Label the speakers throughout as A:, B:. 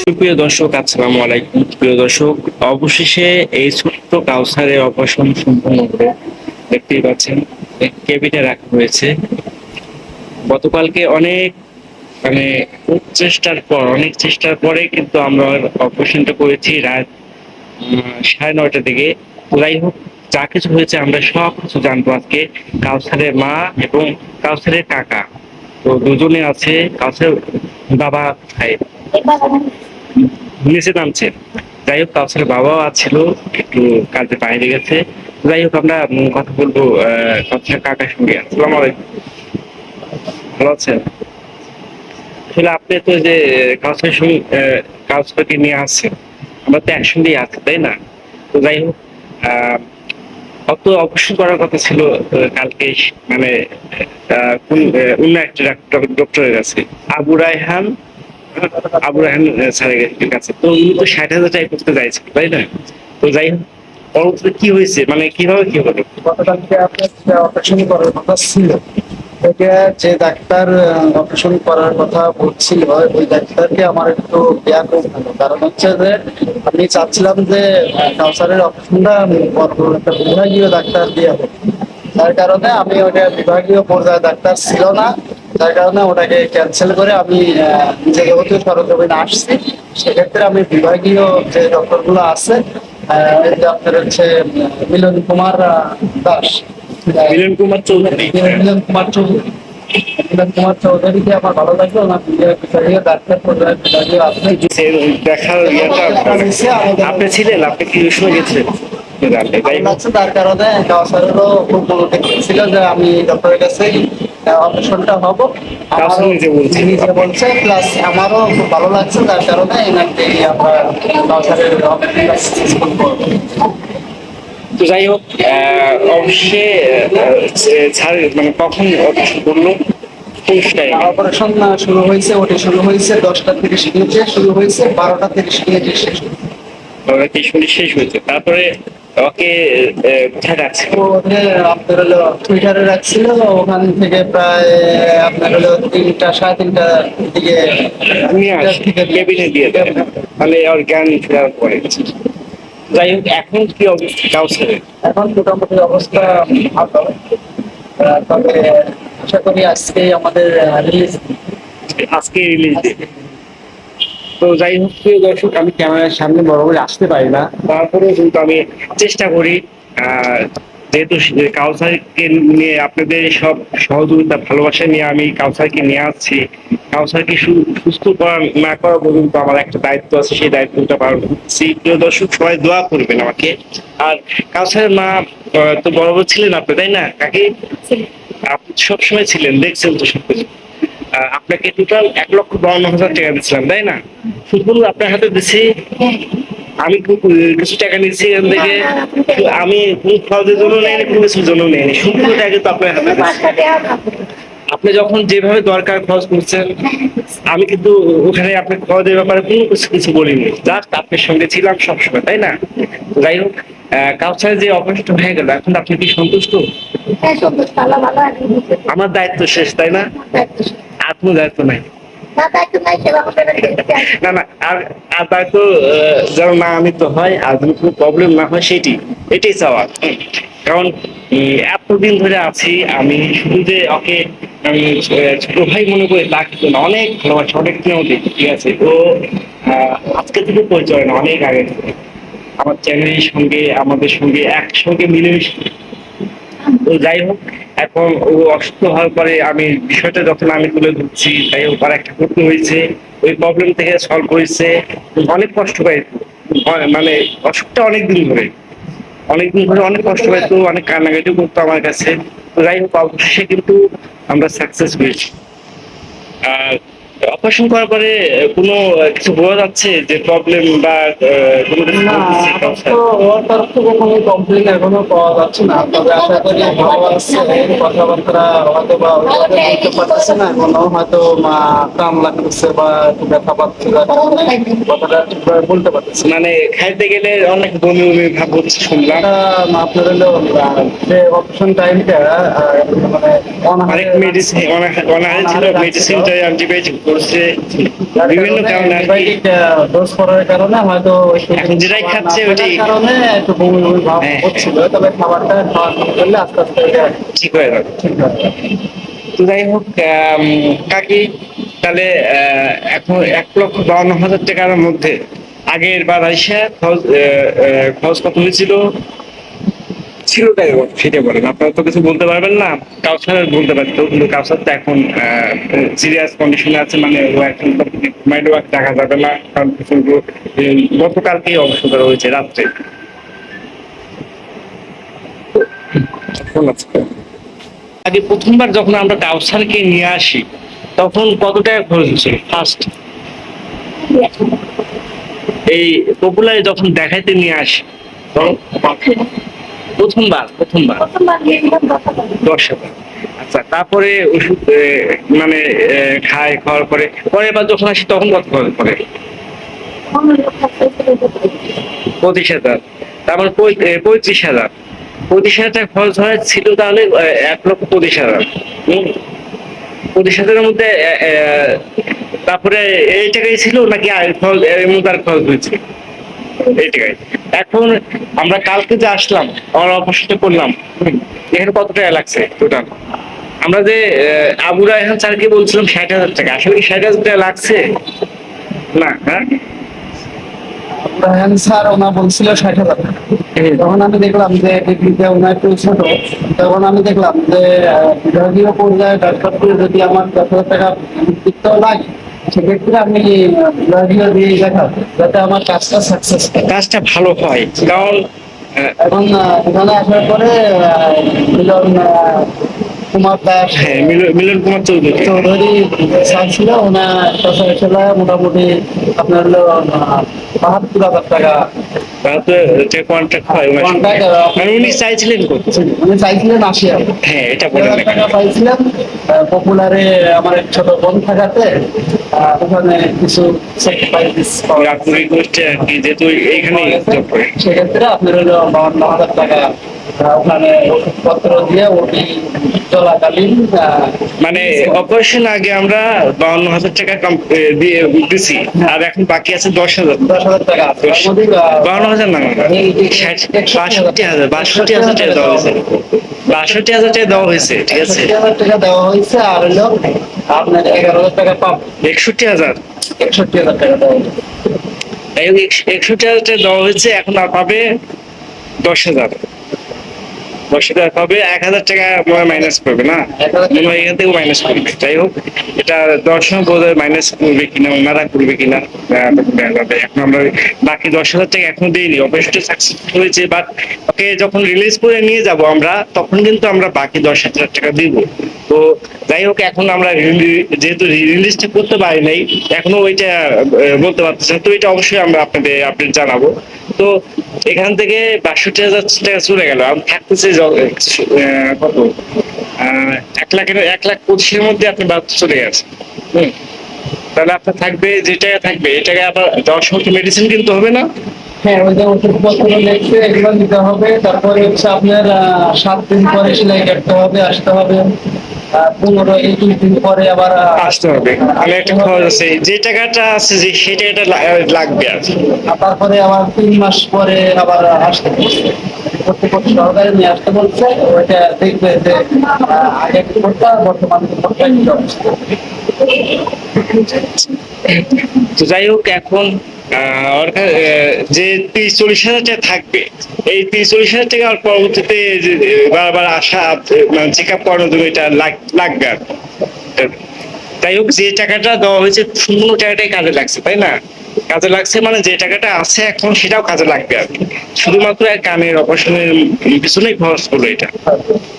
A: সুপ্রিয় দর্শক, আসসালামু আলাইকুম। প্রিয় দর্শক, অবশেষে এই ছোট্ট কাউসারের অপারেশন সম্পূর্ণ করে দেখতেই পাচ্ছেন কেবিনে রাখা হয়েছে। গতকালকে অনেক মানে খুব চেষ্টার পর, অনেক চেষ্টার পরে কিন্তু আমরা অপারেশনটা করেছি রাত সাড়ে নয়টার দিকে। যাই হোক, যা কিছু হয়েছে আমরা সব কিছু জানব আজকে কাউসারের মা এবং কাউসারের কাকা। তো দুজনে আছে কাউসারের বাবা, ভাই। নিচে নামছে। যাই হোক কাউসারের বাবাও আছিল, একটু কাজে বাইরে গেছে। যাই হোক, আমরা কথা বলব কাউসারের কাকার সঙ্গে। আসসালামু আলাইকুম। ভালো আছেন? আসলে আপনি তো যে সঙ্গে নিয়ে আসছেন, আমরা তো একসঙ্গেই আছি, তাই না? তো যাই হোক অত অবশ্যই করার কথা ছিল কালকে মানে অন্য একটা ডক্টরের কাছে। আবু রায়হান আবু স্যারের কাছে তো উনি তো ষাট হাজার টাকা করতে চাইছেন তাই না? তো যাই হোক, পরবর্তীতে কি হয়েছে? মানে কীভাবে কি হলো?
B: অপারেশন করার কথা ছিল যে ডাক্তার অপারেশন করার কথা বলছিল, ওই ডাক্তারকে আমার একটু দেয়া কারণ হচ্ছে যে, আমি চাচ্ছিলাম যে কাউসারের অপারেশনটা একটা বিভাগীয় ডাক্তার দিয়ে হবে। তার কারণে আমি ওটা বিভাগীয় পর্যায়ে ডাক্তার ছিল না। যার কারণে ওটাকে ক্যান্সেল করে আমি আহ, নিজে যেহেতু সরজমিনে আসছি সেক্ষেত্রে আমি বিভাগীয় যে ডক্টরগুলো আছে আপনার হচ্ছে মিলন কুমার দাস।
A: মিলন কুমার চৌধুরী।
B: মিলন কুমার চৌধুরী। কুমার চৌধুরীকে আমার ভালো লাগল ওনার বিভাগীয় ডাক্তার পর্যায়ে বিভাগীয় আছে।
A: দেখার ইয়েটা আপনি ছিলেন আপনি কি সময় গেছিলেন। যাই হোক
B: তার কারণে কাউসারেরও খুব ছিল যে আমি ডক্টরের কাছে অপারেশনটা হব।
A: নিজে বলছে।
B: প্লাস আমারও খুব ভালো লাগছে তার কারণে এনাকে আমরা কাউসারের অপারেশনটা
A: তো যাই হোক আহ, অবশ্যই ছাড় মানে কখন অপারেশন করল?
B: অপারেশন শুরু হয়েছে ওটি শুরু হয়েছে দশটা তিরিশ মিনিটে শুরু হয়েছে বারোটা তিরিশ মিনিটে শেষ হয়েছে।
A: মিনিট শেষ হয়েছে। তারপরে ওকে আহ, কোথায় রাখছে
B: আপনার হলো টুইটারে রাখছিল ওখান থেকে প্রায় আপনার হলো তিনটা সাড়ে তিনটা দিকে
A: কেবিনে দিয়ে দেয়? তাহলে ওর জ্ঞান ফেরার পরে। যাই হোক এখন কি অবস্থা? কাউসারের
B: এখন মোটামুটি অবস্থা ভালো। তবে আশা করি আজকে আমাদের রিলিজ
A: আজকে রিলিজ ডে তো যাই হোক প্রিয় দর্শক আমি ক্যামেরার সামনে বড় করে আসতে পারি না। তারপরেও কিন্তু আমি চেষ্টা করি যেহেতু কাউসারকে নিয়ে আপনাদের সব সহযোগিতা ভালোবাসা নিয়ে আমি কাউসারকে নিয়ে আসছি। কাউসারকে সুস্থ করা না করা পর্যন্ত আমার একটা দায়িত্ব আছে সেই দায়িত্বটা পালন করছি। প্রিয় দর্শক সবাই দোয়া করবেন আমাকে। আর কাউসারের মা তো বড় বড় ছিলেন আপনি তাই না? কাকে? আপনি সবসময় ছিলেন দেখছেন তো সবকিছু। আপনাকে টোটাল এক লক্ষ বাউন্ন হাজার টাকা দিচ্ছিলাম তাই না? শুধু আপনার হাতে দিছি আমি কিছু টাকা নিচ্ছি এখান থেকে আমি কোন খরচের জন্য নেয়নি কোনো কিছুর জন্য নেয়নি শুধু টাকা কিন্তু আপনার হাতে আপনি যখন যেভাবে দরকার খরচ করছেন আমি কিন্তু ওখানে আপনার খরচের ব্যাপারে কোনো কিছু কিছু বলিনি জাস্ট আপনার সঙ্গে ছিলাম সবসময় তাই না? যাই হোক কাউসারে যে অপারেশন হয়ে গেল এখন আপনি কি সন্তুষ্ট?
C: হ্যাঁ।
A: আমার দায়িত্ব শেষ তাই না? নাই।
C: না।
A: না আর আর দায়িত্ব যেন না হয় আর যদি কোনো প্রবলেম না হয় সেটি এটাই চাওয়া। কারণ এতদিন ধরে আছি আমি শুধু যে ওকে আমি ছোট ভাই মনে করে তা কিন্তু না। অনেক ভালোবাসি অনেক প্রেম দিই ঠিক আছে? তো আজকে থেকে পরিচয় না অনেক আগে থেকে। আমার চ্যানেলের সঙ্গে আমাদের সঙ্গে একসঙ্গে মিলেমিশে তো যাই হোক, এখন ও অসুস্থ হওয়ার পরে আমি বিষয়টা যখন আমি তুলে ধরছি, তাই হোক আর একটা করতে হয়েছে। ওই প্রবলেম থেকে সলভ হয়েছে অনেক কষ্ট পাই মানে অসুখটা অনেক দিন ধরে। অনেকদিন ধরে অনেক কষ্ট পাইতো অনেক কান্নাকাটি করতো আমার কাছে। যাই হোক, অবশেষে কিন্তু আমরা সাকসেস হয়েছি আর অপারেশন করার পরে কোনো কিছু বোঝা যাচ্ছে যে প্রবলেম বা কোনো কিছু
B: না ওর তরফ থেকে কোনো কমপ্লেন এখনও পাওয়া যাচ্ছে না। তবে আশা করি ভালো আছে কথাবার্তা হয়তো বা বলতে পারতেছে না এখনও হয়তো মা কাম লাগতেছে বা একটু ব্যথা পাচ্ছে কথাটা বলতে পারতেছে
A: মানে খাইতে গেলে অনেক বমি বমি ভাব হচ্ছে শুনলাম।
B: আপনার হলো যে অপশন টাইমটা মানে
A: অনেক মেডিসিন অনেক অনেক ছিল মেডিসিনটা অ্যান্টিবায়োটিক করছে। বিভিন্ন কারণে
B: ডোজ করার কারণে হয়তো
A: এখন যেটাই খাচ্ছে ওটাই-
B: কারণে একটু বমি বমি ভাব
A: হ্যাঁ,
B: হচ্ছিল তবে খাবারটা খাওয়া করলে আস্তে আস্তে
A: ঠিক হয়ে যাবে।
B: ঠিক হয়ে
A: তো যাই হোক কাকি তাহলে আহ, এখন এক লক্ষ বাউন্ন হাজার টাকার মধ্যে আগের বার আইসা খরচ খরচ কত হয়েছিল। ছিল তাই সেটা বলেন আপনারা তো কিছু বলতে পারবেন না। কাউসার বলতে পারতো কিন্তু কাউসার তো এখন সিরিয়াস কন্ডিশনে আছে মানে ও এখন মাইন্ডও দেখা যাবে না। কারণ এই গতকালকেই অবসর হয়েছে রাত্রে। আগে প্রথমবার যখন আমরা কাউসারকে নিয়ে আসি, তখন কত টাকা খরচ হচ্ছে ফার্স্ট এই পপুলারে যখন দেখাইতে নিয়ে আসি প্রথমবার প্রথমবার।
C: দশ
A: আচ্ছা তারপরে ওষুধ মানে খায় খাওয়ার পরে পরের বার যখন আসি তখন কত খরচ
C: থাকতে
A: পঁচিশ হাজার। তারপর পঁয়ত্রিশ হাজার। পঁচিশ হাজার টাকা খরচ হয় ছিল তাহলে এক লক্ষ পঁচিশ হাজার। পঁচিশ হাজারের মধ্যে তারপরে এই টাকাই ছিল নাকি আর খরচ এর মধ্যে আর খরচ হয়েছে? এখন আমরা কালকে যে আসলাম আমরা করলাম এখানে কত টাকা লাগছে টোটাল আমরা যে আহ, আবু রায়হান স্যারকে বলছিলাম ষাট হাজার টাকা আসলে কি ষাট হাজার টাকা লাগছে? না হ্যাঁ?
B: রায়হান স্যার ওনা বলছিল ষাট হাজার। তখন আমি দেখলাম যে ডিগ্রিতে একটু ছোট তখন আমি দেখলাম যে বিভাগীয় পর্যায়ে ডাক্তারকে যদি আমার দশ হাজার টাকা লাগে সেক্ষেত্রে আমি বিভাগীয় দিয়ে দেখাবো যাতে আমার কাজটা সাকসেস
A: কাজটা ভালো হয়। কারণ
B: এখন এখানে আসার পরে কুমার দাস।
A: হ্যাঁ মিলন কুমার চৌধুরী।
B: চৌধুরী স্যার ছিল ওনার ছিল মোটামুটি আপনার হলো বাহাত্তর হাজার টাকা।
A: মানে উনি চাইছিলেন কত
B: উনি চাইছিলেন আশি
A: হ্যাঁ এটা
B: টাকা পপুলারে আমার এক ছোট বোন থাকাতে ওখানে কিছু স্যাক্রিফাইস
A: আর কি যেহেতু
B: সেক্ষেত্রে আপনার হলো বাউন্ন হাজার টাকা ওখানে ওষুধপত্র দিয়ে ওটি চলাকালীন
A: মানে অপারেশন আগে আমরা বাউন্ন হাজার টাকা কম- দিয়ে দিছি আর এখন বাকি আছে দশ হাজার।
B: দশ টাকা
A: বাউন্ন হাজার না বাষট্টি হাজার বাষট্টি হাজার টাকা দেওয়া হয়েছে। বাষট্টি হাজার টাকা দেওয়া হয়েছে ঠিক আছে?
B: একষট্টি হাজার টাকা দেওয়া হয়েছে আর হলো আপনার এগারো হাজার টাকা পাব।
A: একষট্টি হাজার?
B: একষট্টি হাজার টাকা দেওয়া হয়েছে।
A: একষট্টি হাজার টাকা দেওয়া হয়েছে এখন আর পাবে দশ হাজার। হাজার পাবে এক হাজার টাকা মাইনাস করবে না? মনে এখান থেকে মাইনাস করবে যাই হোক এটা দর্শন বোধ হয় মাইনাস করবে কিনা ওনারা করবে কিনা। এখন আমরা বাকি দশ হাজার টাকা এখনও দিইনি। অপারেশনটা সাকসেসফুল হয়েছে বাট ওকে যখন রিলিজ করে নিয়ে যাব আমরা তখন কিন্তু আমরা বাকি দশ হাজার টাকা দিব। তো যাই হোক, এখন আমরা যেহেতু রিলিজটা করতে পারি নাই, এখনও ওইটা বলতে পারতেছি তো এটা অবশ্যই আমরা আপনাদের আপডেট জানাব। তো এখান থেকে বাষট্টি হাজার টাকা চলে গেল। আমি থাকতেছে কত? এক লাখের, এক লাখ পঁচিশের মধ্যে আপনি বাদ চলে গেছে হুম। তাহলে আপনার থাকবে, যে টাকা থাকবে এটাকে আবার দশ মতো মেডিসিন কিনতে হবে না?
B: হ্যাঁ ওই যে ওষুধপত্র লিখছে এগুলো নিতে হবে। তারপরে হচ্ছে আপনার সাত দিন পরে সেলাই কাটতে হবে, আসতে হবে। পনেরো একুশ দিন পরে আবার
A: আসতে হবে। একটা খরচ আছে। যে টাকাটা আছে যে সেই টাকাটা লাগবে আর
B: তারপরে আবার তিন মাস পরে আবার আসতে সরকারে নিয়ে আসতে বলছে। ওইটা দেখবে যে আগে বর্তমান রিপোর্টটা কি অবস্থা।
A: তো যাই হোক এখন আহ, যে তিরিশ চল্লিশ হাজার টাকা থাকবে এই তিরিশ চল্লিশ হাজার টাকা পরবর্তীতে বারবার আসা চেক আপ করানোর জন্য এটা লাগ- লাগবে আর। তাই হোক যে টাকাটা দেওয়া হয়েছে সম্পূর্ণ টাকাটাই কাজে লাগছে তাই না কাজে লাগছে মানে যে টাকাটা আছে এখন সেটাও কাজে লাগবে আর কি। শুধুমাত্র এক কানের অপারেশনের পিছনেই খরচ করল এটা।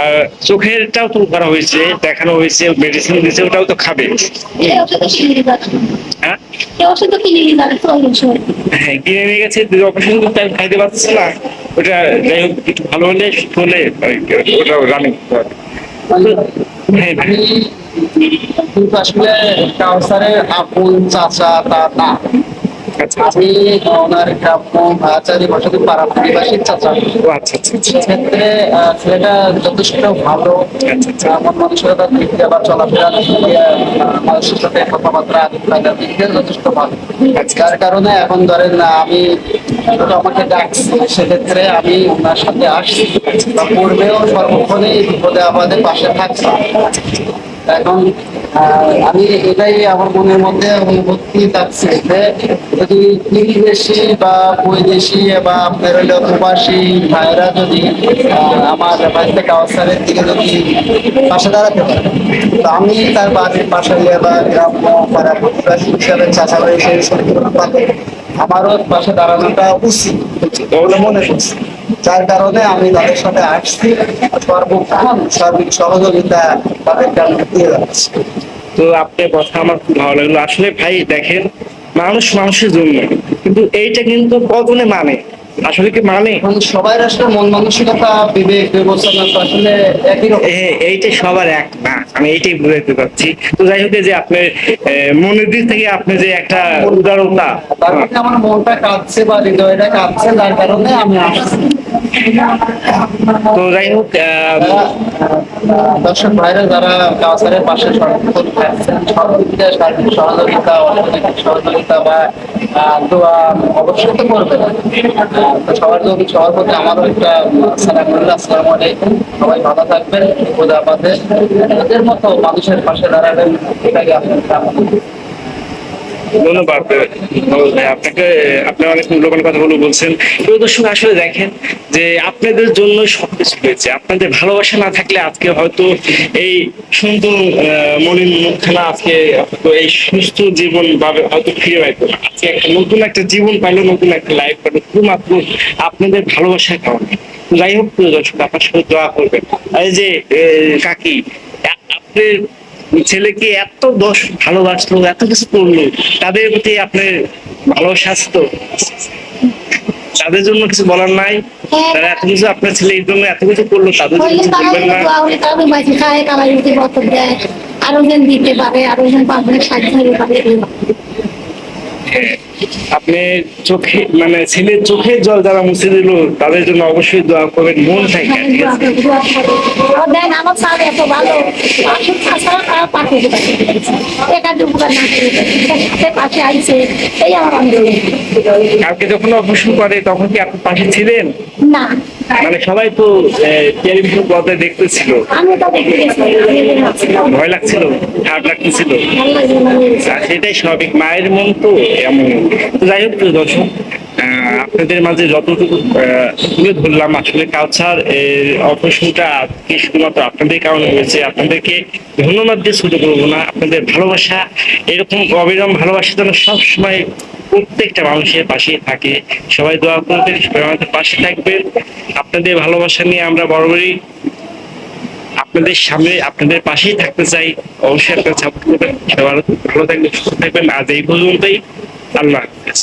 A: আর চোখেরটাও তো করা হয়েছে দেখানো হয়েছে মেডিসিন দিয়েছে ওটাও তো খাবে। হ্যাঁ? হ্যাঁ কিনে নিয়ে গেছে অপারেশন করতে আমি খাইতে পারছি না। ওটা যাই হোক একটু ভালো হলে ওটা রানিং হ্যাঁ
B: আমি কিন্তু আসলে কাউসারের আপন চাচা তা না। আমি ওনার গ্রাম্য আচারি বসতি পাড়া পরিবাসী চাচা
A: আচ্ছা আচ্ছা আচ্ছা।
B: সেক্ষেত্রে ছেলেটা যথেষ্ট ভালো
A: আচ্ছা, আচ্ছা।
B: মানসিকতার দিক দিয়ে বা চলাফেরার দিক দিয়ে আহ, মানুষের সাথে কথাবার্তা আদিত দিক দিয়ে যথেষ্ট ভালো।
A: আচ্ছা।
B: যার কারণে এখন ধরেন আমি আমাকে ডাকছি সেক্ষেত্রে আমি ওনার সাথে আসছি। বা পূর্বেও সর্বক্ষণেই বিপদে আমাদের পাশে থাকছি এখন আহ, আমি এটাই আমার মনের মধ্যে অনুভূতি থাকছে যে যদি বিদেশি বা বৈদেশি বা আপনার হলো প্রবাসী ভাইরা যদি আমার বাড়িতে কাউসারের দিকে যদি পাশে দাঁড়াতে পারে তো আমি তার বাড়ির পাশে বা গ্রাম্য পাড়া প্রতিবাসী হিসাবে চাচা বাড়ি সেই পাবে আমারও পাশে দাঁড়ানোটা উচিত, বলে মনে করছি। যার কারণে আমি তাদের সাথে আসছি সর্বক্ষণ সার্বিক সহযোগিতা তাদেরকে আমি দিয়ে যাচ্ছি।
A: তো আপনার কথা আমার খুব ভালো লাগল। আসলে ভাই দেখেন মানুষ মানুষের জন্য কিন্তু এইটা কিন্তু কজনে মানে? আসলে কি মানে?
B: সবাই আসলে মন মানসিকতা বিবেক বিবেচনা আসলে একই রকম।
A: এইটা সবার এক না আমি এইটাই বুঝাতে পারছি তো যাই হোক যে আপনার মনের দিক থেকে আপনি যে একটা
B: মানে আমার মনটা কাঁদছে বা হৃদয়টা কাঁদছে যার কারণে আমি আসছি।
A: তো যাই হোক
B: দর্শক ভাইরা যারা কাউসারের পাশে সর্বদিকে সার্বিক সহযোগিতা, অর্থনৈতিক সহযোগিতা বা দোয়া অবশ্যই তো করবে সবার যদি সবার প্রতি আমারও একটা সালাম আসসালামু আলাইকুম। সবাই ভালো থাকবেন খোদা মতো মানুষের পাশে দাঁড়াবেন, এটাই আপনার।
A: ধন্যবাদ। আপনাকে, আপনি অনেক মূল্যবান কথাগুলো বলছেন। প্রিয় দর্শক, আসলে দেখেন যে আপনাদের জন্য সবকিছু হয়েছে আপনাদের ভালোবাসা না থাকলে আজকে হয়তো এই সুন্দর মুখখানা আজকে এই সুস্থ জীবন ভাবে হয়তো ফিরে পাইতো আজকে একটা নতুন একটা জীবন পাইলো, নতুন একটা লাইফ পাইলো। শুধুমাত্র আপনাদের ভালোবাসার কারণে। যাই হোক, প্রিয় দর্শক, আপনার সাথে দোয়া করবেন। এই যে কাকি আ- আপনার ছেলেকে এত দোষ ভালোবাসলো এত কিছু করল তাদের প্রতি আপনার ভালো স্বাস্থ্য তাদের জন্য কিছু বলার নাই? তারা এত কিছু আপনার ছেলে এই জন্য এত কিছু করল তাদের জন্য কিছু বলবেন না?
C: আরও যেন দিতে পারে আরও যেন সাহায্য
A: হ্যাঁ, আপনি চোখে মানে ছেলের চোখের জল যারা মুছে দিল তাদের জন্য অবশ্যই দোয়া করবেন মন থেকে।
C: হ্যাঁ,
A: ঠিক আছে
C: আমার স্যার এত ভালো। পাশে আইছে এই আমার
A: কালকে যখন অপারেশন করে তখন কি আপনি পাশে ছিলেন?
C: না।
A: মানে সবাই তো টেলিভিশন পর্দায় দেখতেছিল। ভয় লাগছিল খারাপ লাগতেছিল। সেটাই স্বাভাবিক মায়ের মন তো এমন। তো যাই হোক দর্শক আপনাদের মাঝে যতটুকু আহ, তুলে ধরলাম আসলে কালচার অপারেশনটা কি শুধুমাত্র আপনাদের কারণে হয়েছে আপনাদেরকে ধন্যবাদ দিয়ে ছোট করব না। আপনাদের ভালোবাসা এরকম অবিরাম ভালোবাসা যেন সবসময় প্রত্যেকটা মানুষের পাশে থাকে। সবাই দোয়া করবেন, সবাই আমাদের পাশে থাকবেন। আপনাদের ভালোবাসা নিয়ে আমরা বরাবরই আপনাদের সামনে, আপনাদের পাশেই থাকতে চাই। অবশ্যই আপনারা সাপোর্ট করবেন। সবাই ভালো থাকবেন, সুস্থ থাকবেন। আজ এই পর্যন্তই। আল্লাহ হাফেজ।